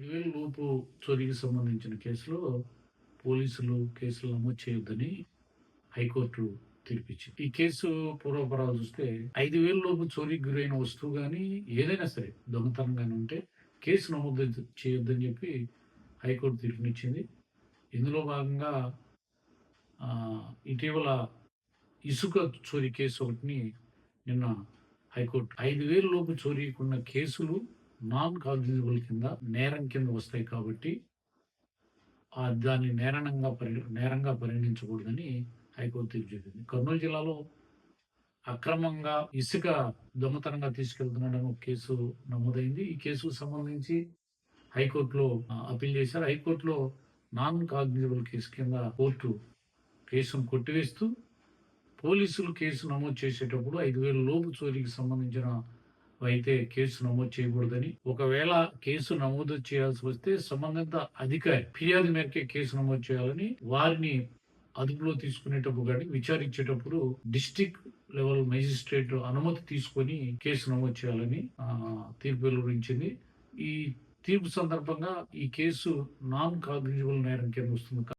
ఐదు వేల లోపు చోరీకి సంబంధించిన కేసులో పోలీసులు కేసులు నమోదు చేయొద్దని హైకోర్టు తీర్పిచ్చింది. ఈ కేసు పూర్వపరాలు చూస్తే ఐదు వేల లోపు చోరీకి గురైన వస్తువు కానీ ఏదైనా సరే దొంగతనం కానీ ఉంటే కేసు నమోదు చేయొద్దని చెప్పి హైకోర్టు తీర్పునిచ్చింది. ఇందులో భాగంగా ఇటీవల ఇసుక చోరీ కేసు ఒకటిని నిన్న హైకోర్టు ఐదు వేల లోపు చోరీకున్న కేసులు నాన్ కాగ్నిజబుల్ కింద నేరం కింద వస్తాయి కాబట్టి ఆ దాన్ని నేరంగా పరి నేరంగా పరిగణించకూడదని హైకోర్టు తీర్పు చెప్పింది. కర్నూలు జిల్లాలో అక్రమంగా ఇసుక దొంగతనంగా తీసుకెళ్తున్నాడని ఒక కేసు నమోదైంది. ఈ కేసుకు సంబంధించి హైకోర్టులో అప్పీల్ చేశారు. హైకోర్టులో నాన్ కాగ్నిజబుల్ కేసు కింద కోర్టు కేసును కొట్టివేస్తూ పోలీసులు కేసు నమోదు చేసేటప్పుడు ఐదు వేల లోపు చోరీకి సంబంధించిన అయితే కేసు నమోదు చేయకూడదని. ఒకవేళ కేసు నమోదు చేయాల్సి వస్తే సంబంధిత అధికారి ఫిర్యాదు మేరకే కేసు నమోదు చేయాలని వారిని అదుపులో తీసుకునేటప్పుడు కానీ విచారించేటప్పుడు డిస్టిక్ లెవెల్ మేజిస్ట్రేట్ అనుమతి తీసుకొని కేసు నమోదు చేయాలని తీర్పు వెలువరించింది. ఈ తీర్పు సందర్భంగా ఈ కేసు నాన్ కాగ్నిజబుల్ నేరం కింద వస్తుంది.